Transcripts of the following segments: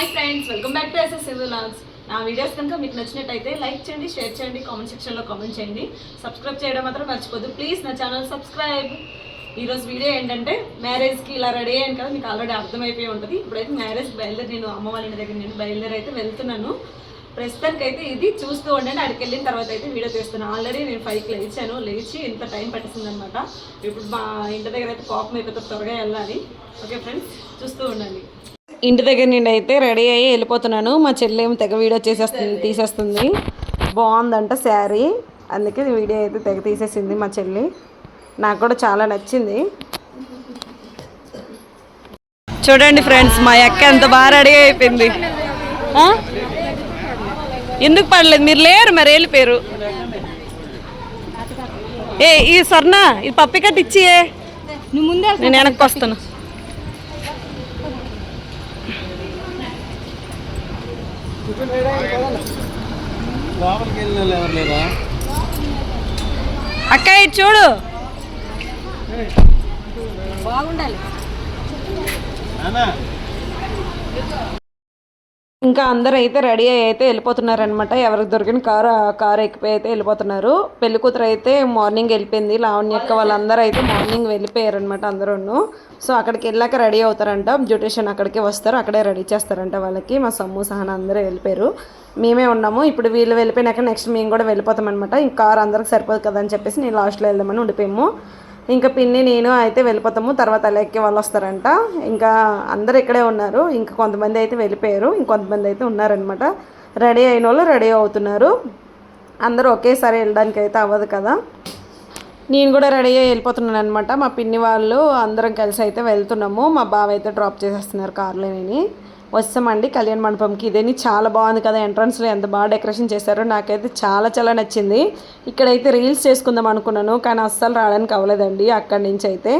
Hi friends welcome back to SS సివిలాగ్స్ నా videos కనుక మీకు నచ్చినట్టయితే లైక్ చేయండి షేర్ చేయండి కామెంట్ సెక్షన్లో కామెంట్ చేయండి. సబ్స్క్రైబ్ చేయడం మాత్రం మర్చిపోద్దు. ప్లీజ్ నా ఛానల్ సబ్స్క్రైబ్ ఈరోజు వీడియో ఏంటంటే మ్యారేజ్కి ఇలా రెడీ అయ్యాను కదా మీకు ఆల్రెడీ అర్థమైపోయి ఉంటుంది. ఇప్పుడైతే మ్యారేజ్ బయలుదేరి నేను అమ్మ వాళ్ళ ఇంటి దగ్గర నేను బయలుదేరి అయితే వెళ్తున్నాను. ప్రస్తుతానికి అయితే ఇది చూస్తూ ఉండండి. అక్కడికి వెళ్ళిన తర్వాత అయితే వీడియో తీస్తున్నాను ఆల్రెడీ నేను ఫైవ్కి లేచాను. లేచి ఇంత టైం పట్టేసిందనమాట. ఇప్పుడు మా ఇంటి దగ్గర అయితే కోపం అయిపోతే త్వరగా వెళ్ళాలి. ఓకే ఫ్రెండ్స్ చూస్తూ ఉండండి. ఇంటి దగ్గర నుండి అయితే రెడీ అయ్యి వెళ్ళిపోతున్నాను. మా చెల్లి ఏమో తెగ వీడియో చేసేస్తుంది తీసేస్తుంది. బాగుందంట శారీ. అందుకే వీడియో అయితే తెగ తీసేసింది మా చెల్లి. నాకు కూడా చాలా నచ్చింది. చూడండి ఫ్రెండ్స్ మా అక్క ఎంత బాగా రెడీ అయిపోయింది? ఎందుకు పడలేదు? మీరు లేరు మరి వెళ్ళిపోయారు. ఏ ఈ స్వర్ణ ఈ పప్పి కట్టి ఇచ్చియే నేను వెనక్కి వస్తాను లోపలికి వెళ్ళిన వాళ్ళు ఎవరు లేరా అక్క ఇది చూడు. బాగుండాలి. ఇంకా అందరూ అయితే రెడీ అయ్యి అయితే వెళ్ళిపోతున్నారనమాట ఎవరికి దొరికిన కారు కారు ఎక్కిపోయి అయితే వెళ్ళిపోతున్నారు. పెళ్ళి కూతురు అయితే మార్నింగ్ వెళ్ళిపోయింది. లావణ్య యొక్క వాళ్ళందరూ అయితే మార్నింగ్ వెళ్ళిపోయారనమాట అందరూ సో అక్కడికి వెళ్ళాక రెడీ అవుతారంట. బ్యూటిషియన్ అక్కడికి వస్తారు. అక్కడే రెడీ చేస్తారంట వాళ్ళకి. మా సమ్ము సహన అందరూ వెళ్ళిపోయారు. మేమే ఉన్నాము. ఇప్పుడు వీళ్ళు వెళ్ళిపోయినాక నెక్స్ట్ మేము కూడా వెళ్ళిపోతాం అనమాట ఇంకా కారు అందరికి సరిపోదు కదా అని చెప్పేసి నేను లాస్ట్లో వెళ్దామని ఉండిపోయాము. ఇంకా పిన్ని నేను అయితే వెళ్ళిపోతాము. తర్వాత అలాగే వాళ్ళు వస్తారంట. ఇంకా అందరు ఇక్కడే ఉన్నారు. ఇంకా కొంతమంది అయితే వెళ్ళిపోయారు. ఇంకొంతమంది అయితే ఉన్నారనమాట రెడీ అయిన వాళ్ళు రెడీ అవుతున్నారు. అందరూ ఒకేసారి వెళ్ళడానికి అయితే అవ్వదు కదా. నేను కూడా రెడీ అయ్యి వెళ్ళిపోతున్నాను అనమాట మా పిన్ని వాళ్ళు అందరం కలిసి అయితే వెళ్తున్నాము. మా బావ అయితే డ్రాప్ చేసేస్తున్నారు కార్లో విని వస్తామండి కళ్యాణ మండపంకి. ఇదేని చాలా బాగుంది కదా ఎంట్రన్స్లో ఎంత బాగా డెకరేషన్ చేశారో నాకైతే చాలా చాలా నచ్చింది. ఇక్కడైతే రీల్స్ చేసుకుందాం అనుకున్నాను కానీ అస్సలు రావడానికి అవ్వలేదండి అక్కడి నుంచి అయితే.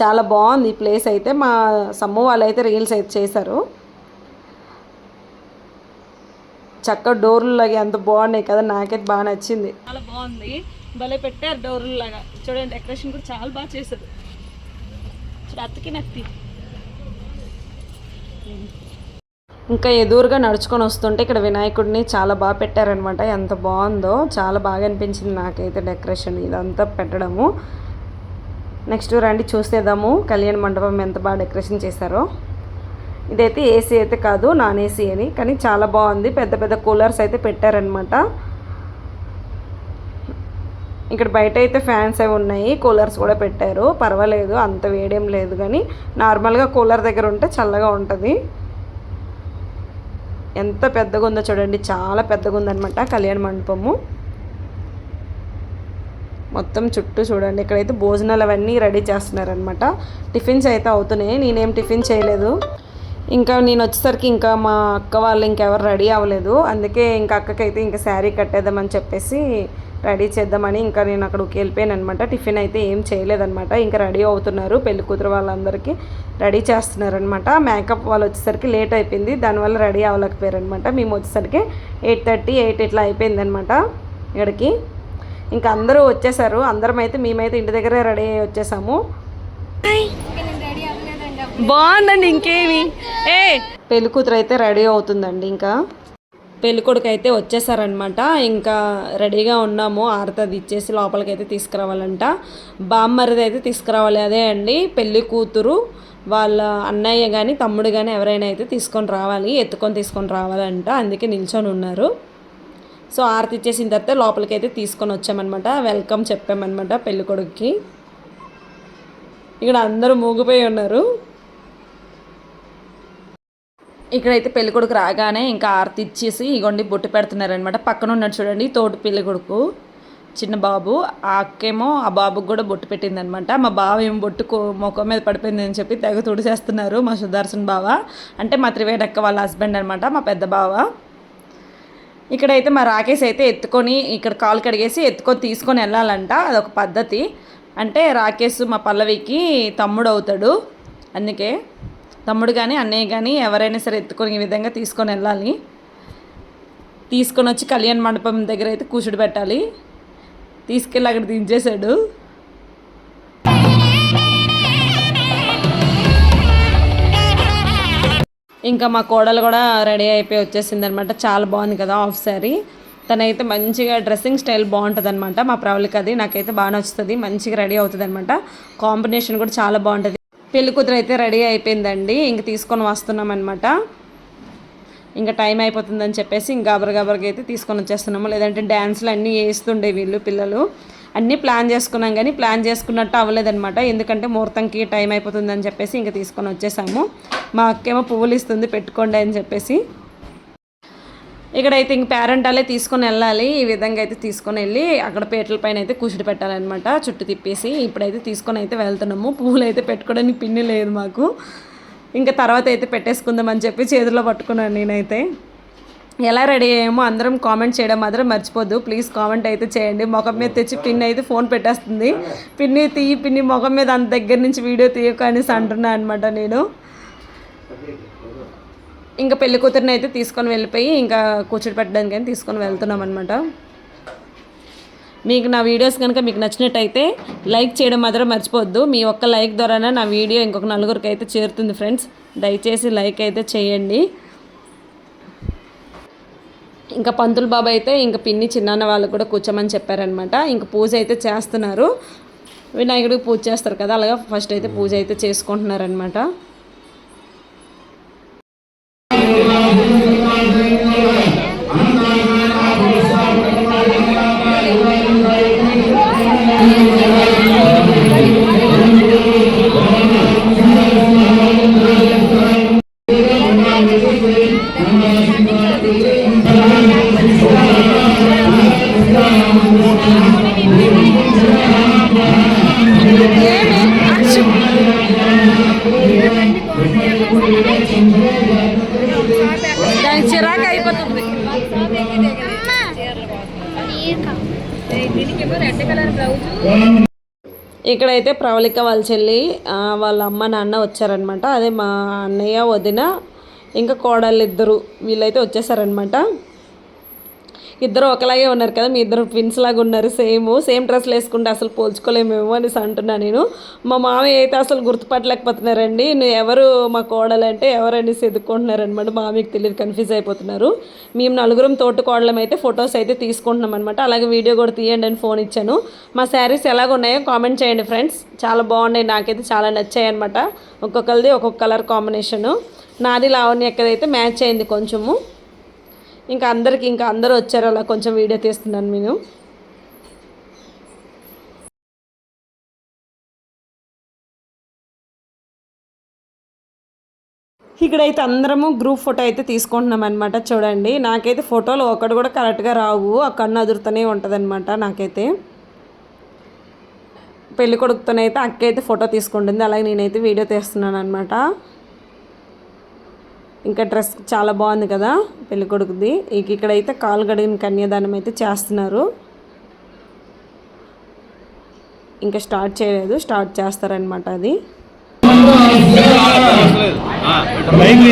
చాలా బాగుంది ఈ ప్లేస్ అయితే. మా సమ్ము వాళ్ళు అయితే రీల్స్ అయితే చేశారు. చక్క డోర్లు లాగా ఎంత బాగున్నాయి కదా నాకైతే బాగా నచ్చింది. చాలా బాగుంది. భలే పెట్టారు డోర్లు లాగా. చూడండి డెకరేషన్ కూడా చాలా బాగా చేశారు. చూడు అత్తకి నత్తి. ఇంకా ఎదురుగా నడుచుకొని వస్తుంటే ఇక్కడ వినాయకుడిని చాలా బాగా పెట్టారనమాట ఎంత బాగుందో చాలా బాగా అనిపించింది నాకైతే డెకరేషన్ ఇదంతా పెట్టడము. నెక్స్ట్ రండి చూసేద్దాము కళ్యాణ మండపం ఎంత బాగా డెకరేషన్ చేశారో. ఇదైతే ఏసీ అయితే కాదు నాన్ ఏసీ అని కానీ చాలా బాగుంది. పెద్ద పెద్ద కూలర్స్ అయితే పెట్టారనమాట ఇక్కడ బయట అయితే ఫ్యాన్స్ అవి ఉన్నాయి కూలర్స్ కూడా పెట్టారు. పర్వాలేదు అంత వేడేం లేదు కానీ నార్మల్గా కూలర్ దగ్గర ఉంటే చల్లగా ఉంటుంది. ఎంత పెద్దగా ఉందో చూడండి చాలా పెద్దగా ఉందనమాట కళ్యాణ మండపము. మొత్తం చుట్టూ చూడండి ఇక్కడైతే భోజనాలు అవన్నీ రెడీ చేస్తున్నారనమాట టిఫిన్స్ అయితే అవుతున్నాయి నేనేం టిఫిన్ చేయలేదు. ఇంకా నేను వచ్చేసరికి ఇంకా మా అక్క వాళ్ళు ఇంకెవరు రెడీ అవ్వలేదు అందుకే ఇంకా అక్కకైతే ఇంకా శారీ కట్టేద్దామని చెప్పేసి రెడీ చేద్దామని ఇంకా నేను అక్కడికి వెళ్ళిపోయాను అనమాట టిఫిన్ అయితే ఏం చేయలేదన్నమాట. ఇంకా రెడీ అవుతున్నారు. పెళ్ళి కూతురు వాళ్ళందరికీ రెడీ చేస్తున్నారనమాట మేకప్ వాళ్ళు వచ్చేసరికి లేట్ అయిపోయింది. దానివల్ల రెడీ అవ్వలేకపోయారనమాట మేము వచ్చేసరికి ఎయిట్ థర్టీ ఎయిట్ ఇట్లా అయిపోయింది అనమాట ఇక్కడికి. ఇంకా అందరూ వచ్చేసారు. అందరం అయితే మేమైతే ఇంటి దగ్గరే రెడీ అయ్యి వచ్చేసాము. బాగుందండి ఇంకేమి. ఏ పెళ్ళి కూతురు అయితే రెడీ అవుతుందండి ఇంకా. పెళ్ళికొడుకు అయితే వచ్చేసారనమాట ఇంకా రెడీగా ఉన్నాము. ఆరతది అది ఇచ్చేసి లోపలికి అయితే తీసుకురావాలంట. బామ్మరిది అయితే తీసుకురావాలి. అదే అండి పెళ్ళి కూతురు వాళ్ళ అన్నయ్య కానీ తమ్ముడు కానీ ఎవరైనా అయితే తీసుకొని రావాలి ఎత్తుకొని తీసుకొని రావాలంట. అందుకే నిల్చొని ఉన్నారు. సో ఆరతి ఇచ్చేసిన తర్వాత లోపలికి అయితే తీసుకొని వచ్చామన్నమాట. వెల్కమ్ చెప్పామన్నమాట పెళ్ళికొడుకుకి. ఇక్కడ అందరూ మూగిపోయి ఉన్నారు. ఇక్కడైతే పెళ్ళి కొడుకు రాగానే ఇంకా ఆరతి ఇచ్చేసి ఇగోండి బొట్టు పెడుతున్నారనమాట పక్కన ఉన్నాడు చూడండి తోటి పెళ్ళికొడుకు చిన్న బాబు. ఆ అక్కేమో ఆ బాబుకి కూడా బొట్టు పెట్టిందనమాట మా బావ ఏమో బొట్టు ముఖం మీద పడిపోయింది అని చెప్పి తెగ తుడిచేస్తున్నారు మా సుదర్శన్ బావ. అంటే మా త్రివేణక్క వాళ్ళ హస్బెండ్ అనమాట మా పెద్ద బావ. ఇక్కడైతే మా రాకేష్ అయితే ఎత్తుకొని ఇక్కడ కాలు కడిగేసి ఎత్తుకొని తీసుకొని వెళ్ళాలంట అదొక పద్ధతి. అంటే రాకేష్ మా పల్లవికి తమ్ముడు అవుతాడు అందుకే. తమ్ముడు కానీ అన్నయ్య కానీ ఎవరైనా సరే ఎత్తుకొని ఈ విధంగా తీసుకొని వెళ్ళాలి. తీసుకొని వచ్చి కళ్యాణ మండపం దగ్గర అయితే కూర్చుడు పెట్టాలి. తీసుకెళ్ళి అక్కడ దించేశాడు. ఇంకా మా కోడలు కూడా రెడీ అయిపోయి వచ్చేసింది అనమాట చాలా బాగుంది కదా ఆఫ్ శారీ. తనైతే మంచిగా డ్రెస్సింగ్ స్టైల్ బాగుంటుంది అనమాట మా ప్రవళిక అది నాకైతే బాగా నచ్చుతుంది. మంచిగా రెడీ అవుతుంది అనమాట కాంబినేషన్ కూడా చాలా బాగుంటుంది. పెళ్ళికూతురు అయితే రెడీ అయిపోయిందండి. ఇంక తీసుకొని వస్తున్నాం అనమాట ఇంకా టైం అయిపోతుందని చెప్పేసి ఇంకా గబర గబరగా అయితే తీసుకొని వచ్చేస్తున్నాము. లేదంటే డ్యాన్స్లు అన్నీ వేస్తుండే వీళ్ళు పిల్లలు. అన్నీ ప్లాన్ చేసుకున్నాం కానీ ప్లాన్ చేసుకున్నట్టు అవ్వలేదనమాట ఎందుకంటే ముహూర్తంకి టైం అయిపోతుందని చెప్పేసి ఇంకా తీసుకొని వచ్చేసాము. మా అక్కేమో పువ్వులు ఇస్తుంది పెట్టుకోండి అని చెప్పేసి. ఇక్కడైతే ఇంక పేరెంట్ అలే తీసుకొని వెళ్ళాలి. ఈ విధంగా అయితే తీసుకొని వెళ్ళి అక్కడ పేటల పైన అయితే కూర్చుని పెట్టాలన్నమాట. చుట్టూ తిప్పేసి ఇప్పుడైతే తీసుకొని అయితే వెళ్తున్నాము. పువ్వులు అయితే పెట్టుకోవడానికి పిన్ని లేదు మాకు. ఇంకా తర్వాత అయితే పెట్టేసుకుందాం అని చెప్పి చేతిలో పట్టుకున్నాను నేనైతే. ఎలా రెడీ అయ్యామో అందరం కామెంట్ చేయడం మాత్రం మర్చిపోద్దు. ప్లీజ్ కామెంట్ అయితే చేయండి. ముఖం మీద తెచ్చి పిన్ అయితే ఫోన్ పెట్టేస్తుంది. పిన్ని తీయి పిన్ని ముఖం మీద అంత దగ్గర నుంచి వీడియో తీయకు అనేసి అంటున్నా అనమాట నేను. ఇంకా పెళ్ళి కూతురిని అయితే తీసుకొని వెళ్ళిపోయి ఇంకా కూర్చోటి పెట్టడానికి అని తీసుకొని వెళ్తున్నాం అనమాట మీకు నా వీడియోస్ కనుక మీకు నచ్చినట్టయితే లైక్ చేయడం మాత్రం మర్చిపోవద్దు. మీ ఒక్క లైక్ ద్వారానే నా వీడియో ఇంకొక నలుగురికి అయితే చేరుతుంది ఫ్రెండ్స్. దయచేసి లైక్ అయితే చేయండి. ఇంకా పంతులు బాబు అయితే ఇంకా పిన్ని చిన్నాన్న వాళ్ళు కూడా కూర్చోమని చెప్పారనమాట ఇంకా పూజ అయితే చేస్తున్నారు. వినాయకుడికి పూజ చేస్తారు కదా అలాగా ఫస్ట్ అయితే పూజ అయితే చేసుకుంటున్నారనమాట దానికి అయితే ప్రవళిక వాళ్ళ చెల్లి వాళ్ళ అమ్మ నాన్న వచ్చారనమాట అదే మా అన్నయ్య వదిన ఇంకా కోడళ్ళు ఇద్దరు వీళ్ళైతే వచ్చేసారనమాట ఇద్దరు ఒకలాగే ఉన్నారు కదా మీ ఇద్దరు ట్విన్స్ లాగా ఉన్నారు సేమ్ సేమ్ డ్రెస్లు వేసుకుంటే అసలు పోల్చుకోలేమేమో అనేసి అంటున్నా నేను. మా మామయ్య అయితే అసలు గుర్తుపట్టలేకపోతున్నారండి. నువ్వు ఎవరు మా కోడలు అంటే ఎవరు అనేసి ఎదుర్కొంటున్నారనమాట మామయ్యకి తెలియదు కన్ఫ్యూజ్ అయిపోతున్నారు. మేము నలుగురం తోటి కోడలం అయితే ఫొటోస్ అయితే తీసుకుంటున్నాం అనమాట అలాగే వీడియో కూడా తీయండి అని ఫోన్ ఇచ్చాను. మా శారీస్ ఎలాగ ఉన్నాయో కామెంట్ చేయండి ఫ్రెండ్స్ చాలా బాగున్నాయి నాకైతే చాలా నచ్చాయి అనమాట ఒక్కొక్కరిది ఒక్కొక్క కలర్ కాంబినేషను నాది లావణ్య ఎక్కడైతే మ్యాచ్ అయింది కొంచెము. ఇంకా అందరికి ఇంకా అందరూ వచ్చారు అలా కొంచెం వీడియో తీస్తున్నాను నేను ఇక్కడైతే అందరము గ్రూప్ ఫోటో అయితే తీసుకుంటున్నాం అనమాట చూడండి. నాకైతే ఫోటోలు ఒకటి కూడా కరెక్ట్గా రావు ఆ కన్ను అదురుతూనే ఉంటుందన్నమాట నాకైతే. పెళ్ళి కొడుకుతోనైతే అక్క అయితే ఫోటో తీసుకుంటుంది అలాగే నేనైతే వీడియో తీస్తున్నాను అనమాట ఇంకా డ్రెస్ చాలా బాగుంది కదా పెళ్ళి కొడుకుది. ఇక ఇక్కడైతే కాలు గడిగిన కన్యాదానం అయితే చేస్తున్నారు. ఇంకా స్టార్ట్ చేయలేదు స్టార్ట్ చేస్తారనమాట అది. బైక్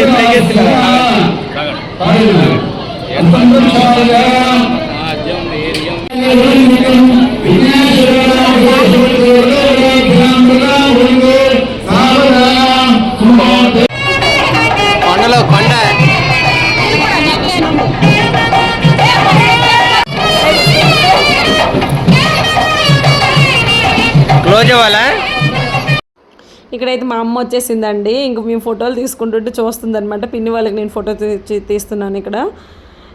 ఇక్కడైతే మా అమ్మ వచ్చేసిందండి. ఇంక మేము ఫోటోలు తీసుకుంటుంటే చూస్తుంది అనమాట పిన్ని వాళ్ళకి నేను ఫోటో తీ- తీస్తున్నాను ఇక్కడ.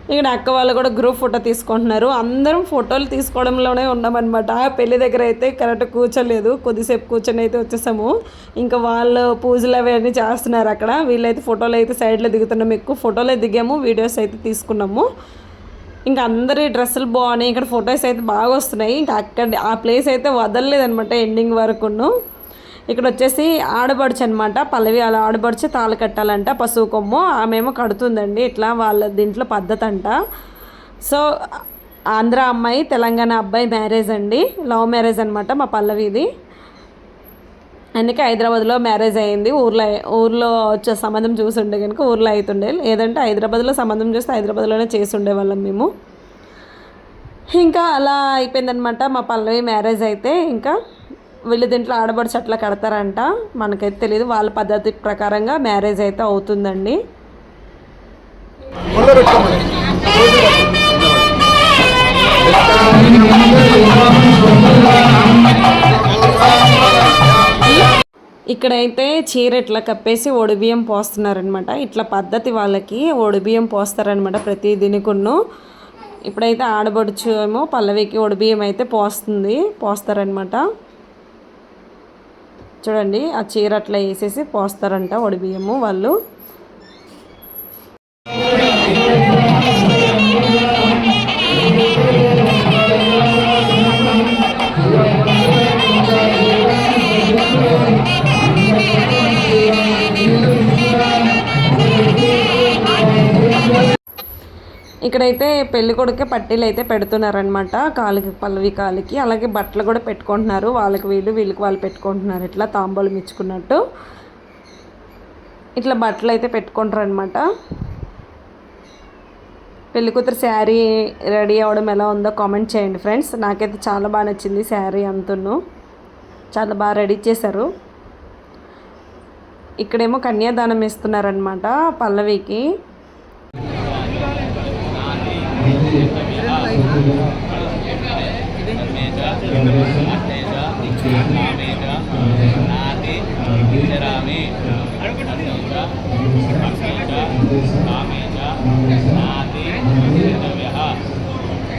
ఇక్కడ అక్క వాళ్ళు కూడా గ్రూప్ ఫోటో తీసుకుంటున్నారు. అందరం ఫోటోలు తీసుకోవడంలోనే ఉన్నామన్నమాట. పెళ్ళి దగ్గర అయితే కరెక్ట్ కూర్చోలేదు. కొద్దిసేపు కూర్చొని అయితే వచ్చేసాము. ఇంకా వాళ్ళు పూజలు అవన్నీ చేస్తున్నారు అక్కడ. వీళ్ళైతే ఫోటోలు అయితే సైడ్లో దిగుతున్నాము. ఎక్కువ ఫోటోలే దిగాము. వీడియోస్ అయితే తీసుకున్నాము. ఇంకా అందరి డ్రెస్సులు బాగున్నాయి. ఇక్కడ ఫొటోస్ అయితే బాగా వస్తున్నాయి. ఇంకా అక్కడ ఆ ప్లేస్ అయితే వదలలేదనమాట ఎండింగ్ వరకును. ఇక్కడ వచ్చేసి ఆడబడుచు అనమాట పల్లవి అలా ఆడబడుచు తాళి కట్టాలంట. పశువు కొమ్ము ఆమెమో కడుతుందండి. ఇట్లా వాళ్ళ దీంట్లో పద్ధతి అంట సో ఆంధ్ర అమ్మాయి తెలంగాణ అబ్బాయి మ్యారేజ్ అండి. లవ్ మ్యారేజ్ అనమాట మా పల్లవిది. అందుకే హైదరాబాద్లో మ్యారేజ్ అయింది. ఊర్లో ఊర్లో వచ్చే సంబంధం చూసి ఉండే కనుక ఊర్లో అవుతుండే లేదంటే హైదరాబాద్లో సంబంధం చూస్తే హైదరాబాద్లోనే చేసి ఉండేవాళ్ళం మేము. ఇంకా అలా అయిపోయిందనమాట మా పల్లవి మ్యారేజ్ అయితే. ఇంకా వీళ్ళు దీంట్లో ఆడబడుచు అట్లా కడతారంట. మనకైతే తెలియదు వాళ్ళ పద్ధతి ప్రకారంగా మ్యారేజ్ అయితే అవుతుందండి. ఇక్కడైతే చీర ఇట్లా కప్పేసి ఒడిబియ్యం పోస్తున్నారనమాట ఇట్లా పద్ధతి వాళ్ళకి ఒడిబియ్యం పోస్తారనమాట ప్రతి దినకును. ఇప్పుడైతే ఆడబడుచు ఏమో పల్లవికి ఒడిబియ్యం అయితే పోస్తుంది. పోస్తారనమాట చూడండి ఆ చీర అట్లా వేసేసి పోస్తారంట ఒడిబియ్యము వాళ్ళు. ఇక్కడైతే పెళ్ళి కొడుకే పట్టీలు అయితే పెడుతున్నారనమాట కాలికి పల్లవి కాలికి. అలాగే బట్టలు కూడా పెట్టుకుంటున్నారు. వాళ్ళకి వీళ్ళు వీళ్ళకి వాళ్ళు పెట్టుకుంటున్నారు. ఇట్లా తాంబూలం ఇచ్చుకున్నట్టు. ఇట్లా బట్టలు అయితే పెట్టుకుంటారు అనమాట పెళ్ళి కూతురు శారీ రెడీ అవ్వడం ఎలా ఉందో కామెంట్ చేయండి ఫ్రెండ్స్. నాకైతే చాలా బాగా నచ్చింది శారీ అంతును. చాలా బాగా రెడీ చేశారు. ఇక్కడేమో కన్యాదానం ఇస్తున్నారనమాట పల్లవికి.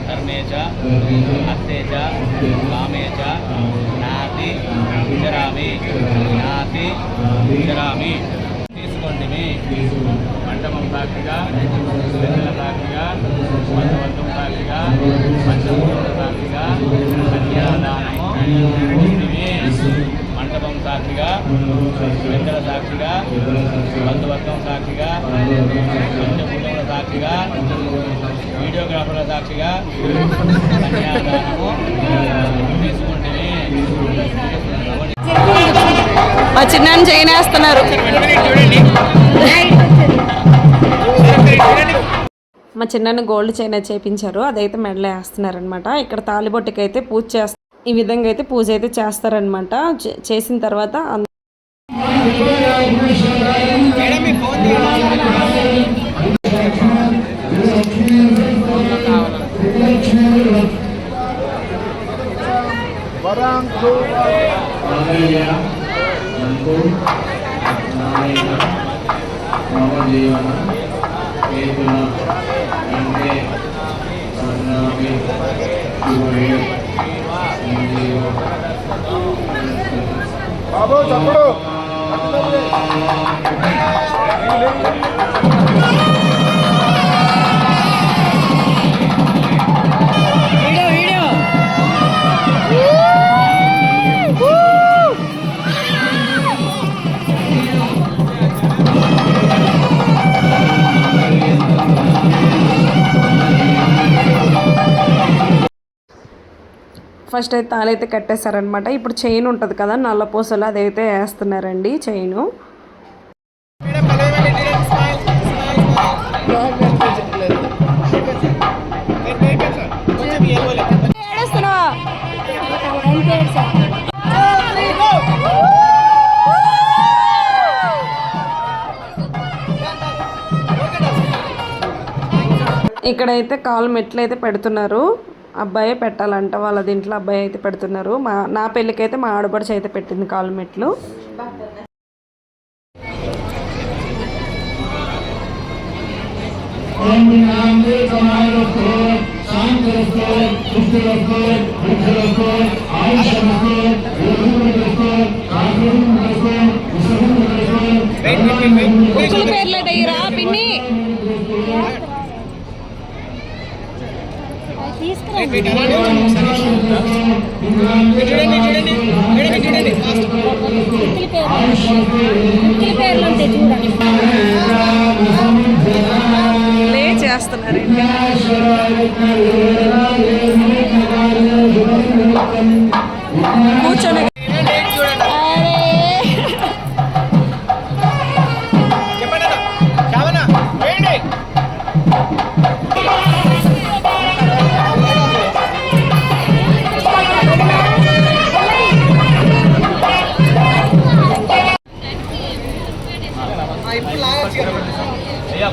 ధర్మే చ అర్థే చ కామే చ నాతి విచరామి నాతి విచరామి తీసుకోండి మంటపం సాక్షిగా వెన్నెల సాక్షిగా పంచవంతం సాక్షిగా పంచభూత సాక్షిగా కన్యాదానము. మంటపం సాక్షిగా వెన్నెల సాక్షిగా బంధువర్గం సాక్షిగా పంచభూతముల సాక్షిగా వీడియోగ్రాఫర్ల సాక్షిగా కన్యాదానము తీసుకుంటే మా చిన్నాన్ని చేయనేస్తున్నారు మా చిన్నని గోల్డ్ చైన్ చేపించారు. అదైతే మెడలో వేస్తున్నారనమాట ఇక్కడ తాలిబొట్టుకి అయితే పూజ చేస్తారు ఈ విధంగా అయితే పూజ అయితే చేస్తారనమాట చే- చేసిన తర్వాత 대전, 양대, 전남의 기호에 ఫస్ట్ అయితే తాళైతే కట్టేశారనమాట ఇప్పుడు చైన్ ఉంటుంది కదా నల్ల పూసలు అదైతే వేస్తున్నారండి చైను. ఇక్కడైతే కాలు మెట్లు అయితే పెడుతున్నారు. అబ్బాయే పెట్టాలంట. వాళ్ళ దీంట్లో అబ్బాయి అయితే పెడుతున్నారు. మా నా పెళ్ళికైతే మా ఆడపడుచు అయితే పెట్టింది కాలు మెట్లు. పేర్లు డయ్యరా పిన్ని లే చేస్తున్నారండి కూర్చొని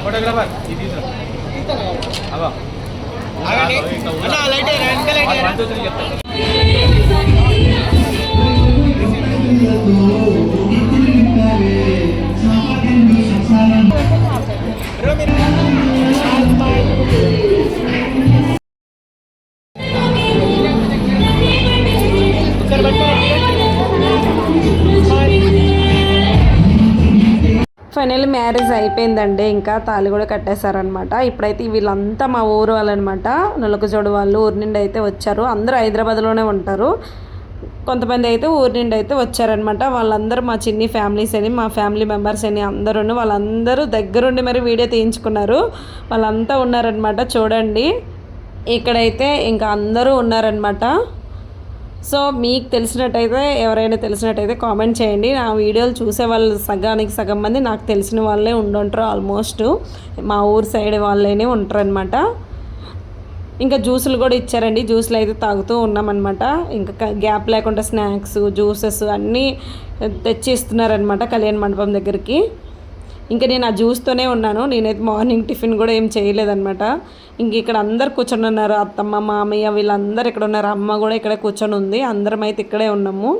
ఫోటోగ్రాఫర్ ఇది తీసుకో. అగో. ఇట్లా ఫైనల్ మ్యారేజ్ అయిపోయిందండి. ఇంకా తాళి కూడా కట్టేశారనమాట ఇప్పుడైతే వీళ్ళంతా మా ఊరు వాళ్ళనమాట నొలకజోడు వాళ్ళు ఊరి నుండి అయితే వచ్చారు. అందరూ హైదరాబాద్లోనే ఉంటారు. కొంతమంది అయితే ఊరి నుండి అయితే వచ్చారనమాట వాళ్ళందరూ మా చిన్ని ఫ్యామిలీస్ అని మా ఫ్యామిలీ మెంబర్స్ అని అందరూ వాళ్ళందరూ దగ్గరుండి మరి వీడియో తీయించుకున్నారు. వాళ్ళంతా ఉన్నారనమాట చూడండి. ఇక్కడైతే ఇంకా అందరూ ఉన్నారనమాట సో మీకు తెలిసినట్టయితే ఎవరైనా తెలిసినట్టయితే కామెంట్ చేయండి. నా వీడియోలు చూసే వాళ్ళు సగానికి సగం మంది నాకు తెలిసిన వాళ్ళే ఉండుంటారు ఆల్మోస్ట్ మా ఊరు సైడ్ వాళ్ళేనే ఉంటారనమాట ఇంకా జ్యూసులు కూడా ఇచ్చారండి. జ్యూసులు అయితే తాగుతూ ఉన్నామన్నమాట. ఇంకా గ్యాప్ లేకుండా స్నాక్స్ జ్యూసెస్ అన్నీ తెచ్చి ఇస్తున్నారనమాట కళ్యాణ మండపం దగ్గరికి. ఇంకా నేను ఆ జ్యూస్తోనే ఉన్నాను. నేనైతే మార్నింగ్ టిఫిన్ కూడా ఏం చేయలేదన్నమాట. ఇంక ఇక్కడ అందరు కూర్చొని ఉన్నారు అత్తమ్మ మామయ్య వీళ్ళందరూ ఇక్కడ ఉన్నారు. అమ్మ కూడా ఇక్కడ కూర్చొని ఉంది అందరం అయితే ఇక్కడే ఉన్నాము.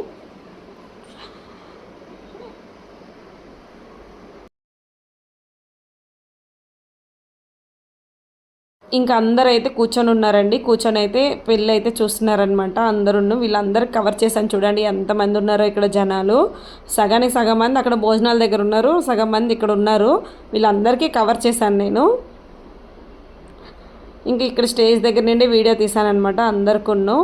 ఇంకా అందరూ అయితే కూర్చొని ఉన్నారండి. కూర్చొని అయితే పెళ్ళి అయితే చూస్తున్నారనమాట అందరూ వీళ్ళందరూ కవర్ చేశాను చూడండి. ఎంతమంది ఉన్నారో ఇక్కడ జనాలు. సగానికి సగం మంది అక్కడ భోజనాల దగ్గర ఉన్నారు. సగం మంది ఇక్కడ ఉన్నారు. వీళ్ళందరికీ కవర్ చేశాను నేను. ఇంకా ఇక్కడ స్టేజ్ దగ్గర నుండి వీడియో తీశానమాట అందరికన్ను.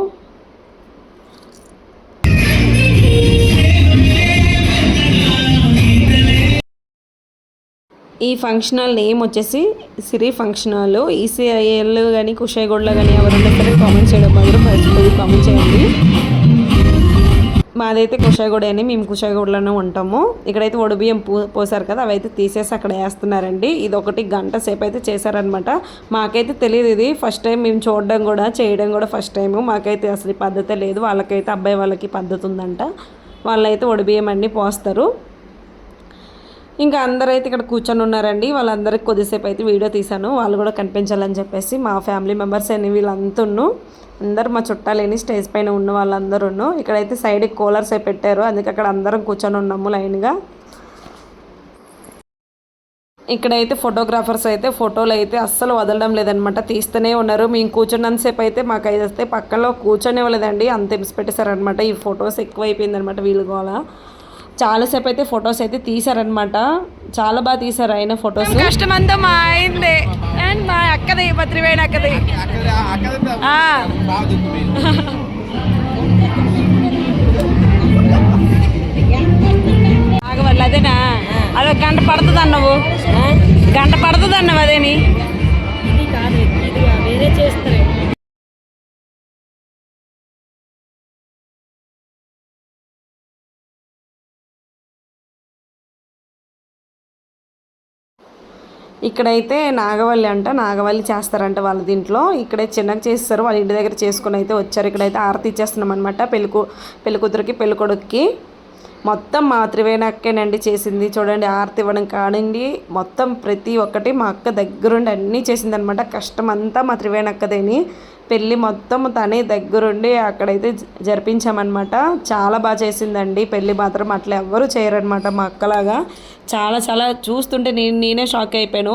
ఈ ఫంక్షన్ హాల్ నేమ్ వచ్చేసి సిరి ఫంక్షన్ హాల్ ఈసీఐఎల్ కానీ కుషాయిగూడలో కానీ ఎవరైనా సరే కామెంట్ చేయడం మాత్రం మర్చిపోయి కామెంట్ చేయండి. మాదైతే కుషాయిగూడ అని మేము కుషాయిగూడలోనే ఉంటాము. ఇక్కడైతే ఒడిబియ్యం పో పోసారు కదా అవైతే తీసేసి అక్కడ వేస్తున్నారండి. ఇది ఒకటి గంట సేపు అయితే చేశారనమాట మాకైతే తెలియదు ఇది. ఫస్ట్ టైం మేము చూడడం కూడా చేయడం కూడా ఫస్ట్ టైము మాకైతే అసలు పద్ధతే లేదు. వాళ్ళకైతే అబ్బాయి వాళ్ళకి పద్ధతి ఉందంట. వాళ్ళైతే ఒడిబియ్యం అన్నీ పోస్తారు. ఇంకా అందరైతే ఇక్కడ కూర్చొని ఉన్నారండి. వాళ్ళందరికీ కొద్దిసేపు అయితే వీడియో తీశాను. వాళ్ళు కూడా కనిపించాలని చెప్పేసి మా ఫ్యామిలీ మెంబర్స్ అని వీళ్ళంతా అందరు మా చుట్టాలేని స్టేజ్ పైన ఉన్న వాళ్ళందరూ ఇక్కడైతే సైడ్ కూలర్స్ అయి పెట్టారు. అందుకే అక్కడ అందరం కూర్చొని ఉన్నాము లైన్గా ఇక్కడైతే ఫోటోగ్రాఫర్స్ అయితే ఫోటోలు అయితే అస్సలు వదలడం లేదనమాట. తీస్తూనే ఉన్నారు. మేము కూర్చున్నంతసేపు అయితే మాకు అయితే వస్తే పక్కలో కూర్చొనివ్వలేదండి. అంత హింస పెట్టేశారనమాట. ఈ ఫొటోస్ ఎక్కువైపోయిందనమాట వీళ్ళు గోల. చాలాసేపు అయితే ఫొటోస్ అయితే తీసారనమాట చాలా బాగా తీసారు ఆయన ఫొటోస్. కష్టం అంతా మా అయిందే అండ్ మా అక్కది మా త్రివేణి అక్కది. ఆ. ఆగవాలి అదేనా? అదే గంట పడుతుంది అన్నవు గంట పడుతుంది అన్నవు అదేని? ఇది కాదు ఇది వేరే చేస్తారు. ఇక్కడైతే నాగవల్లి అంట నాగవల్లి చేస్తారంట వాళ్ళ దీంట్లో. ఇక్కడే చిన్నగా చేస్తారు వాళ్ళ ఇంటి దగ్గర చేసుకుని అయితే వచ్చారు. ఇక్కడైతే ఆరతి ఇచ్చేస్తున్నాం అనమాట పెళ్ళికూ పెళ్ళికూతురికి పెళ్ళికొడుక్కి. మొత్తం మా త్రివేణి అక్కేనండి చేసింది. చూడండి ఆరతి ఇవ్వడం కానివ్వండి మొత్తం ప్రతి ఒక్కటి మా అక్క దగ్గరుండి అన్నీ చేసింది అనమాట కష్టం అంతా మా త్రివేణి అక్కదేని పెళ్ళి మొత్తం తనే దగ్గరుండి అక్కడైతే జరిపించామన్నమాట చాలా బాగా చేసిందండి. పెళ్ళి మాత్రం అట్లా ఎవ్వరూ చేయరనమాట మా అక్కలాగా. చాలా చాలా చూస్తుంటే నేను నేనే షాక్ అయిపోయాను.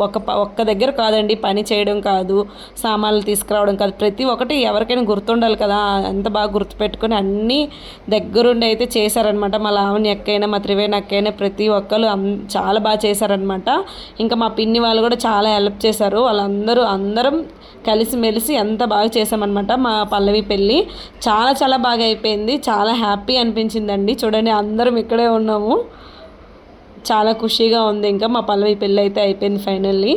ఒక ప- ఒక్క దగ్గర కాదండి పని చేయడం కాదు సామాన్లు తీసుకురావడం కాదు. ప్రతి ఒక్కటి ఎవరికైనా గుర్తుండాలి కదా ఎంత బాగా గుర్తుపెట్టుకొని అన్నీ దగ్గరుండి అయితే చేశారనమాట. మా లావణ్య అక్కైనా మా త్రివేణి అక్కైనా ప్రతి ఒక్కరు అం చాలా బాగా చేశారనమాట. ఇంకా మా పిన్ని వాళ్ళు కూడా చాలా హెల్ప్ చేశారు. వాళ్ళందరూ అందరం కలిసిమెలిసి ఎంత బాగా చేసామన్నమాట మా పల్లవి పెళ్ళి చాలా చాలా బాగా అయిపోయింది. చాలా హ్యాపీ అనిపించిందండి. చూడండి అందరం ఇక్కడే ఉన్నాము. చాలా ఖుషీగా ఉంది ఇంకా మా పల్లవి పెళ్ళి అయితే అయిపోయింది ఫైనల్లీ.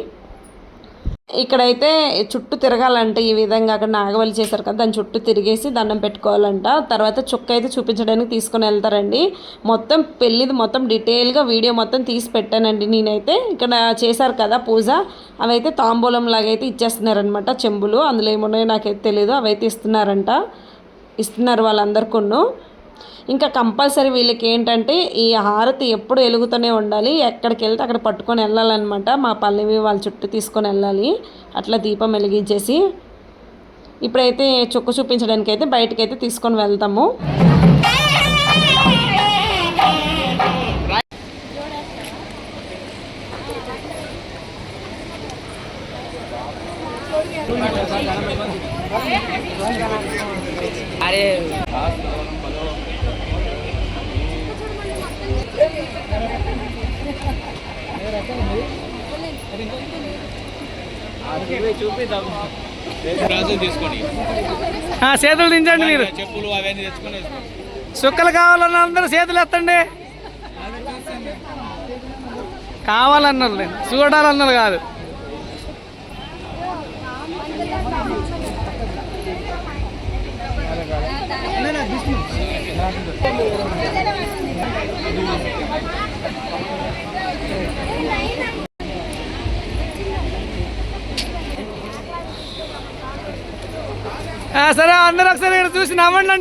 ఇక్కడైతే చుట్టూ తిరగాలంటే ఈ విధంగా అక్కడ నాగవల్లి చేశారు కదా దాని చుట్టూ తిరిగేసి దండం పెట్టుకోవాలంట. తర్వాత చుక్క అయితే చూపించడానికి తీసుకొని వెళ్తారండి. మొత్తం పెళ్ళిది మొత్తం డీటెయిల్గా వీడియో మొత్తం తీసి పెట్టానండి నేనైతే. ఇక్కడ చేశారు కదా పూజ అవైతే తాంబూలం లాగా అయితే ఇచ్చేస్తున్నారనమాట చెంబులు. అందులో ఏమున్నాయో నాకైతే తెలియదు అవైతే ఇస్తున్నారంట. ఇస్తున్నారు వాళ్ళందరికీ ఇంకా కంపల్సరీ వీళ్ళకి ఏంటంటే ఈ హారతి ఎప్పుడు వెలుగుతూనే ఉండాలి. ఎక్కడికి వెళ్తే అక్కడ పట్టుకొని వెళ్ళాలన్నమాట. మా పల్లెవి వాళ్ళ చుట్టూ తీసుకొని వెళ్ళాలి. అట్లా దీపం వెలిగించేసి ఇప్పుడైతే చుక్క చూపించడానికి అయితే బయటకైతే తీసుకొని వెళ్తాము. అరే చేతులు దించండి మీరు. చెప్పులు అవన్నీ తెచ్చుకొని సుక్కలు కావాలన్న అందరూ చేతులు ఎత్తండి. కావాలన్నారు లేదు చూడాలన్నారు కాదు. సరే అందరూ ఒకసారి ఇక్కడ చూసి నవ్వండి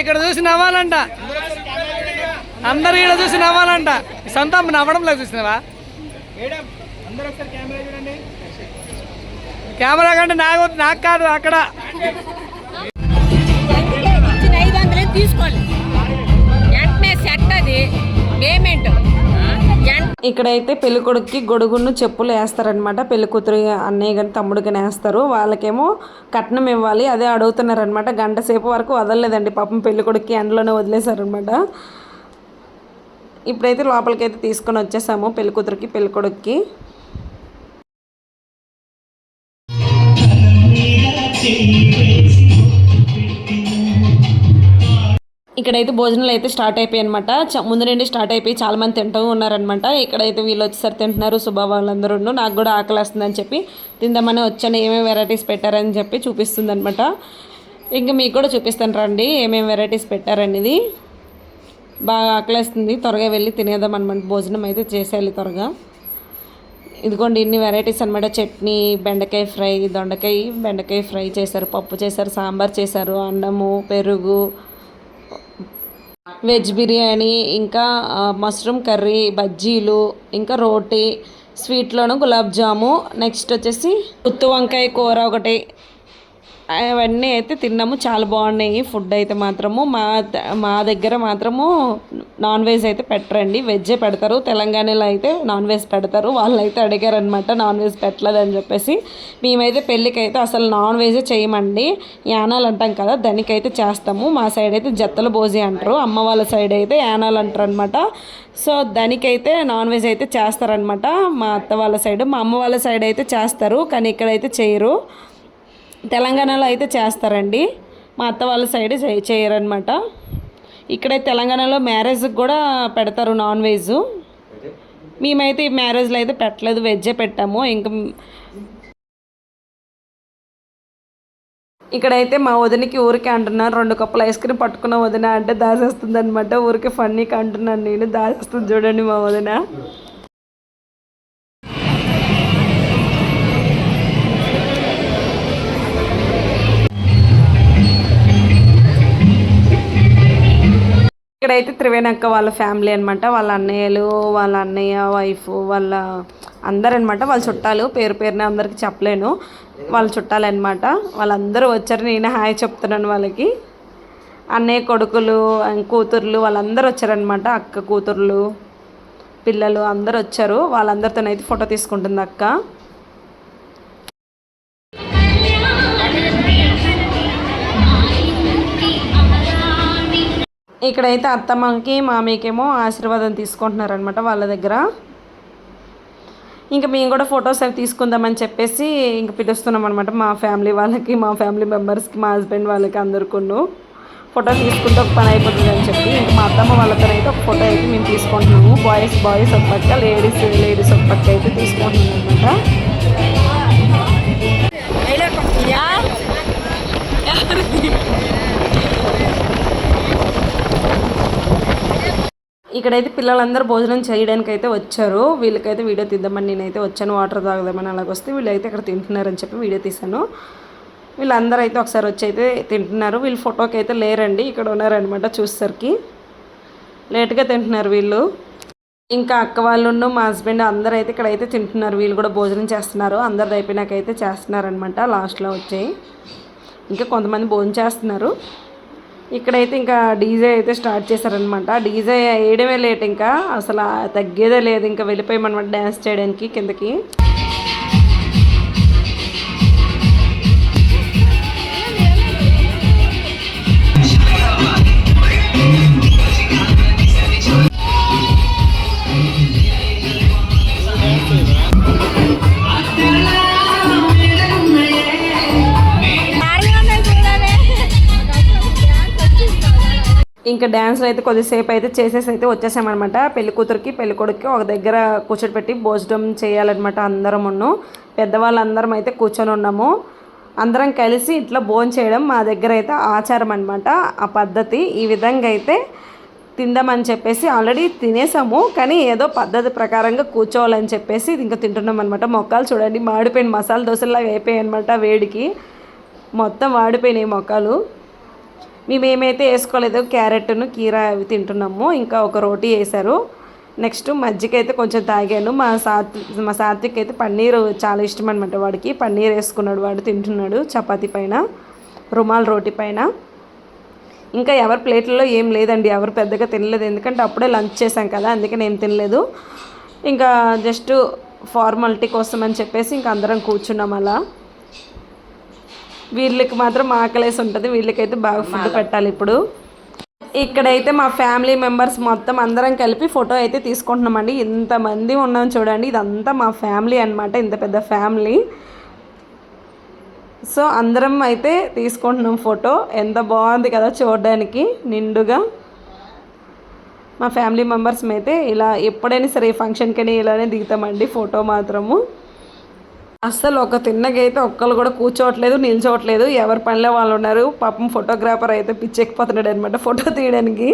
ఇక్కడ చూసి నవ్వాలంట. అందరు ఇక్కడ చూసి నవ్వాలంట. సొంతం నవ్వడం లేదు చూసినావా? కెమెరా కంటే నాకు నాకు కాదు అక్కడ. తీసుకోవాలి. తీసుకోండి వెంటనే సెట్ అది పేమెంట్ ఇక్కడైతే పెళ్ళి కొడుకుకి గొడుగును చెప్పులు వేస్తారనమాట పెళ్ళి కూతురు అన్నయ్య కానీ తమ్ముడు కానీ వేస్తారు. వాళ్ళకేమో కట్నం ఇవ్వాలి. అదే అడుగుతున్నారనమాట గంట సేపు వరకు వదలలేదండి. పాపం పెళ్ళి కొడుక్కి ఎండలోనే వదిలేశారనమాట ఇప్పుడైతే లోపలికైతే తీసుకొని వచ్చేసాము పెళ్ళి కూతురికి పెళ్ళి కొడుకుకి ఇక్కడైతే భోజనాలు అయితే స్టార్ట్ అయిపోయాయి అనమాట ముందు నుండి స్టార్ట్ అయిపోయి చాలా మంది తింటూ ఉన్నారనమాట ఇక్కడైతే వీళ్ళు వచ్చేసరి తింటున్నారు శుభ వాళ్ళందరూ నాకు కూడా ఆకలి వస్తుందని చెప్పి తిందామని వచ్చాను. ఏమేమి వెరైటీస్ పెట్టారని చెప్పి చూపిస్తుంది అనమాట ఇంకా మీకు కూడా చూపిస్తాను రండి ఏమేమి వెరైటీస్ పెట్టారనేది. బాగా ఆకలేస్తుంది. త్వరగా వెళ్ళి తినేద్దాం అనమాట భోజనం అయితే చేసేయాలి త్వరగా. ఇదిగోండి ఇన్ని వెరైటీస్ అనమాట చట్నీ బెండకాయ ఫ్రై దొండకాయ బెండకాయ ఫ్రై చేశారు పప్పు చేశారు సాంబార్ చేశారు అన్నము పెరుగు వెజ్ బిర్యానీ ఇంకా మష్రూమ్ కర్రీ బజ్జీలు ఇంకా రోటీ స్వీట్లోను గులాబ్ జాము. నెక్స్ట్ వచ్చేసి గుత్తు వంకాయ కూర ఒకటి. అవన్నీ అయితే తిన్నాము. చాలా బాగున్నాయి. ఫుడ్ అయితే మాత్రము. మా మా దగ్గర మాత్రము నాన్ వెజ్ అయితే పెట్టరండి. వెజ్జే పెడతారు. తెలంగాణలో అయితే నాన్ వెజ్ పెడతారు. వాళ్ళు అయితే అడిగారనమాట నాన్ వెజ్ పెట్టలేదు అని చెప్పేసి. మేమైతే పెళ్ళికి అయితే అసలు నాన్ వెజే చేయమండి. యానాలు అంటాం కదా దానికైతే చేస్తాము. మా సైడ్ అయితే జత్తల భోజి అంటారు. అమ్మ వాళ్ళ సైడ్ అయితే యానాలు అంటారు అనమాట సో దానికైతే నాన్ వెజ్ అయితే చేస్తారనమాట మా అత్త వాళ్ళ సైడ్ మా అమ్మ వాళ్ళ సైడ్ అయితే చేస్తారు. కానీ ఇక్కడైతే చేయరు. తెలంగాణలో అయితే చేస్తారండి. మా అత్త వాళ్ళ సైడ్ చే- చేయరనమాట ఇక్కడే తెలంగాణలో మ్యారేజ్కి కూడా పెడతారు నాన్ వెజ్. మేమైతే ఈ మ్యారేజ్లో అయితే పెట్టలేదు వెజ్జే పెట్టాము. ఇంకా ఇక్కడైతే మా వదినకి ఊరికే అంటున్నాను రెండు కప్పులు ఐస్ క్రీమ్ పట్టుకున్న వదిన అంటే దాసేస్తుంది అనమాట ఊరికే ఫన్నీకి అంటున్నాను నేను దాసేస్తుంది చూడండి మా వదిన. ఇక్కడైతే త్రివేణక్క వాళ్ళ ఫ్యామిలీ అనమాట వాళ్ళ అన్నయ్యలు వాళ్ళ అన్నయ్య వైఫ్ వాళ్ళ అందరనమాట వాళ్ళ చుట్టాలు పేరు పేరున అందరికి చెప్పలేను. వాళ్ళ చుట్టాలు అనమాట వాళ్ళందరూ వచ్చారు. నేను హాయ్ చెప్తున్నాను వాళ్ళకి. అన్నయ్య కొడుకులు కూతుర్లు వాళ్ళందరూ వచ్చారనమాట అక్క కూతుర్లు పిల్లలు అందరూ వచ్చారు. వాళ్ళందరితోనైతే ఫోటో తీసుకుంటుంది అక్క. ఇక్కడైతే అత్తమ్మకి మామయ్యకేమో ఆశీర్వాదం తీసుకుంటున్నారనమాట వాళ్ళ దగ్గర. ఇంకా మేము కూడా ఫొటోస్ అవి తీసుకుందామని చెప్పేసి ఇంక పిలుస్తున్నాం అనమాట మా ఫ్యామిలీ వాళ్ళకి మా ఫ్యామిలీ మెంబర్స్కి మా హస్బెండ్ వాళ్ళకి అందరికీ ఫోటో తీసుకుంటే ఒక పని అయిపోతుంది అని చెప్పి ఇంకా మా అత్తమ్మ వాళ్ళతో అయితే ఒక ఫోటో అయితే మేము తీసుకుంటున్నాము. బాయ్స్ బాయ్స్ ఒక పక్క లేడీస్ లేడీస్ ఒక పక్క అయితే తీసుకుంటున్నాం అనమాట ఇక్కడైతే పిల్లలందరూ భోజనం చేయడానికి అయితే వచ్చారు. వీళ్ళకైతే వీడియో తీద్దామని నేనైతే వచ్చాను. వాటర్ తాగదామని అలాగ వస్తే వీళ్ళైతే ఇక్కడ తింటున్నారని చెప్పి వీడియో తీశాను. వీళ్ళందరూ అయితే ఒకసారి వచ్చి అయితే తింటున్నారు. వీళ్ళు ఫోటోకి అయితే లేరండి. ఇక్కడ ఉన్నారనమాట చూసేసరికి. లేట్గా తింటున్నారు వీళ్ళు. ఇంకా అక్క వాళ్ళు మా హస్బెండ్ అందరూ అయితే ఇక్కడ అయితే తింటున్నారు. వీళ్ళు కూడా భోజనం చేస్తున్నారు. అందరు అయిపోయినాకైతే చేస్తున్నారనమాట లాస్ట్లో వచ్చాయి. ఇంకా కొంతమంది భోజనం చేస్తున్నారు. ఇక్కడైతే ఇంకా డీజే అయితే స్టార్ట్ చేశారనమాట డీజే వేయడమే లేట్ ఇంకా. అసలు తగ్గేదే లేదు. ఇంకా వెళ్ళిపోయామన్నమాట డ్యాన్స్ చేయడానికి కిందకి. ఇంకా డ్యాన్స్లు అయితే కొద్దిసేపు అయితే చేసేసి అయితే వచ్చేసామన్నమాట. పెళ్ళి కూతురికి పెళ్ళి కొడుకుకి ఒక దగ్గర కూర్చోబెట్టి భోజనం చేయాలన్నమాట అందరం అందరమును పెద్దవాళ్ళందరం అయితే కూర్చొని ఉన్నాము. అందరం కలిసి ఇట్లా భోజనం చేయడం మా దగ్గర అయితే ఆచారం అనమాట ఆ పద్ధతి ఈ విధంగా అయితే తిందామని చెప్పేసి ఆల్రెడీ తినేసాము. కానీ ఏదో పద్ధతి ప్రకారంగా కూర్చోవాలని చెప్పేసి ఇంకా తింటున్నాం అనమాట మొక్కలు చూడండి మాడిపోయిన మసాలా దోశలాగా అయిపోయాయి అనమాట వేడికి. మొత్తం వాడిపోయినాయి మొక్కలు. మేమేమైతే వేసుకోలేదో వేసుకోలేదు క్యారెట్ను కీర అవి తింటున్నాము ఇంకా ఒక రోటీ వేశారు. నెక్స్ట్ మజ్జిగ అయితే కొంచెం తాగాను. మా సాత్వి మా సాత్విక్ అయితే పన్నీర్ చాలా ఇష్టం అనమాట వాడికి. పన్నీర్ వేసుకున్నాడు వాడు తింటున్నాడు చపాతీ పైన రుమాల్ రోటీ పైన. ఇంకా ఎవరి ప్లేట్లలో ఏం లేదండి ఎవరు పెద్దగా తినలేదు. ఎందుకంటే అప్పుడే లంచ్ చేశాం కదా అందుకని ఏం తినలేదు. ఇంకా జస్ట్ ఫార్మాలిటీ కోసం అని చెప్పేసి ఇంకా అందరం కూర్చున్నాం అలా. వీళ్ళకి మాత్రం ఆకలేసి ఉంటుంది. వీళ్ళకైతే బాగా ఫుడ్ పెట్టాలి ఇప్పుడు. ఇక్కడైతే మా ఫ్యామిలీ మెంబర్స్ మొత్తం అందరం కలిపి ఫోటో అయితే తీసుకుంటున్నామండి. ఇంతమంది ఉన్నాం చూడండి. ఇదంతా మా ఫ్యామిలీ అన్నమాట ఇంత పెద్ద ఫ్యామిలీ సో అందరం అయితే తీసుకుంటున్నాం ఫోటో ఎంత బాగుంది కదా చూడడానికి నిండుగా. మా ఫ్యామిలీ మెంబర్స్ అయితే ఇలా ఎప్పుడైనా సరే ఫంక్షన్కని ఇలానే దిగుతామండి ఫోటో మాత్రము. అస్సలు ఒక తిన్నగైతే ఒక్కరు కూడా కూర్చోవట్లేదు నిల్చోవట్లేదు. ఎవరి పనిలో వాళ్ళు ఉన్నారు. పాపం ఫోటోగ్రాఫర్ అయితే పిచ్చెక్కిపోతున్నాడు అనమాట ఫోటో తీయడానికి.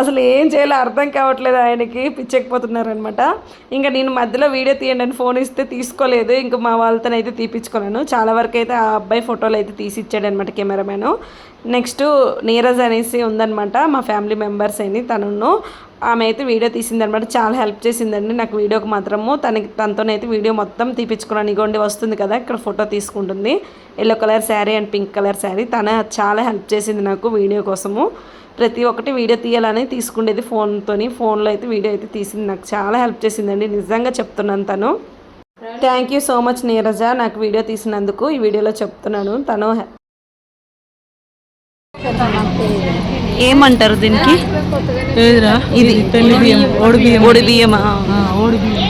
అసలు ఏం చేయాలో అర్థం కావట్లేదు ఆయనకి పిచ్చెక్కిపోతున్నారు అనమాట ఇంకా నేను మధ్యలో వీడియో తీయండి అని ఫోన్ ఇస్తే తీసుకోలేదు. ఇంకా మా వాళ్ళతో అయితే తీపించుకున్నాను చాలా వరకు అయితే ఆ అబ్బాయి ఫోటోలు అయితే తీసి ఇచ్చాడు అనమాట కెమెరామెన్ నెక్స్ట్ నీరజ్ అనేసి ఉందనమాట మా ఫ్యామిలీ మెంబర్స్ అని తను ఆమె అయితే వీడియో తీసిందనమాట. చాలా హెల్ప్ చేసిందండి. నాకు వీడియోకి మాత్రము తనకి తనతోనైతే వీడియో మొత్తం తీపించుకున్నాను ఇగోండి వస్తుంది కదా ఇక్కడ ఫోటో తీసుకుంటుంది. Yellow colour sari and pink colour sari. తన చాలా హెల్ప్ చేసింది నాకు వీడియో కోసము. ప్రతి ఒక్కటి వీడియో తీయాలని తీసుకునేది ఫోన్తోని. ఫోన్లో అయితే వీడియో అయితే తీసింది. నాకు చాలా హెల్ప్ చేసిందండి. నిజంగా చెప్తున్నాను తను. Thank you so much Neeraja. నాకు వీడియో తీసినందుకు ఈ వీడియోలో చెప్తున్నాను. తను ఏమంటారు దీనికి? ఇది పెళ్ళి బియ్యం. ఓడి బియ్యం. ఒడి బియ్యమా? ఓడి బియ్యం.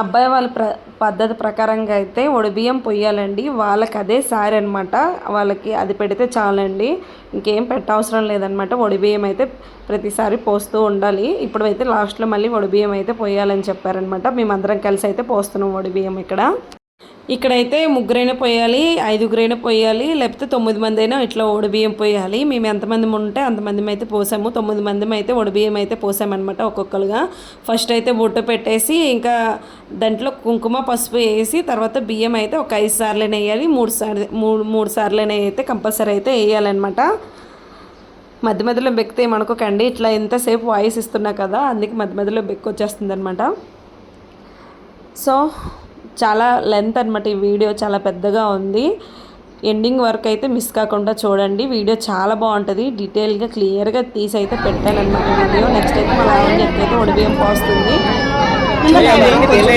అబ్బాయి వాళ్ళ ప్ర పద్ధతి ప్రకారంగా అయితే బియ్యం పొయ్యాలండి. వాళ్ళకి అదే సారీ అనమాట వాళ్ళకి అది పెడితే చాలండి. ఇంకేం పెట్టవసరం లేదనమాట బియ్యం అయితే ప్రతిసారి పోస్తూ ఉండాలి. ఇప్పుడు అయితే లాస్ట్లో మళ్ళీ బియ్యం అయితే పోయాలని చెప్పారనమాట మేమందరం కలిసి అయితే పోస్తున్నాం బియ్యం ఇక్కడ. ఇక్కడైతే ముగ్గురైనా పోయాలి ఐదుగురైనా పోయాలి లేకపోతే తొమ్మిది మంది అయినా ఇట్లా ఒడిబియ్యం పోయాలి. మేము ఎంతమంది ఉంటే అంతమంది అయితే పోసాము. తొమ్మిది మంది అయితే ఒడిబియ్యం అయితే పోసామన్నమాట ఒక్కొక్కరుగా. ఫస్ట్ అయితే బొట్టు పెట్టేసి ఇంకా దాంట్లో కుంకుమ పసుపు వేసి తర్వాత బియ్యం అయితే ఒక ఐదు సార్లైనా వేయాలి మూడు సార్లు మూడు మూడు సార్లైనా అయితే కంపల్సరీ అయితే వేయాలన్నమాట. మధ్య మధ్యలో బెక్కితే ఏమనుకోకండి ఇట్లా ఎంతసేపు వాయిస్ ఇస్తున్నా కదా అందుకే మధ్య మధ్యలో బెక్కు వచ్చేస్తుంది అనమాట సో చాలా లెంత్ అనమాట ఈ వీడియో చాలా పెద్దగా ఉంది. ఎండింగ్ వరకు అయితే మిస్ కాకుండా చూడండి. వీడియో చాలా బాగుంటుంది. డీటెయిల్గా క్లియర్గా తీసి అయితే పెట్టాను అనమాట వీడియో. నెక్స్ట్ అయితే మా లావణ్యకి అయితే ఒడిబియ్యం పోస్తుంది.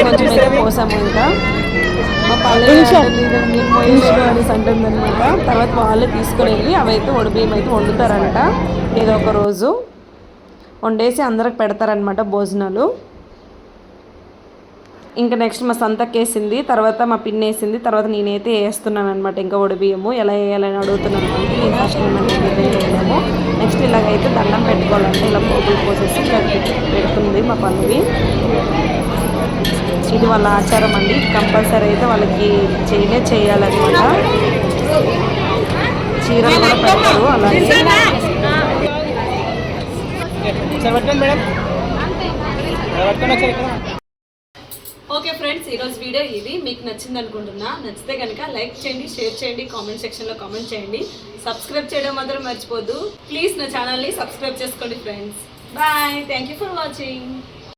కొంచెం అయితే పోసాము ఇంకా. మా పల్లె నేను పోయేసాను అనేసి అంటుంది అనమాట తర్వాత వాళ్ళే తీసుకొని వెళ్ళి అవైతే ఒడిబియ్యం అయితే వండుతారంట. ఏదో ఒక రోజు. వండేసి అందరికి పెడతారనమాట భోజనాలు. ఇంకా నెక్స్ట్ మా సంతకి వేసింది తర్వాత మా పిన్ వేసింది తర్వాత నేనైతే వేస్తున్నాను అనమాట ఇంకా ఒడిబియ్యము ఎలా వేయాలని అడుగుతున్నాను అంటే నేను ఫస్ట్ నెక్స్ట్ ఇలాగైతే దండం పెట్టుకోవాలంటే ఇలా పోగులు పోసేసి పెడుతుంది మా పనువి ఇది వాళ్ళ ఆచారం అండి. కంపల్సరీ అయితే వాళ్ళకి చేయలే చేయాలన్నమాట. చీరలు కూడా పెడతారు అలాగే. మేడం ఒకసారి పట్టుకోండి ఒకసారి ఇక్కడ ఓకే ఫ్రెండ్స్ ఈరోజు వీడియో ఇది. మీకు నచ్చింది అనుకుంటున్నా నచ్చితే కనుక లైక్ చేయండి షేర్ చేయండి కామెంట్ సెక్షన్లో కామెంట్ చేయండి. సబ్స్క్రైబ్ చేయడం మాత్రం మర్చిపోద్దు. ప్లీజ్ నా ఛానల్ని సబ్స్క్రైబ్ చేసుకోండి friends bye thank you for watching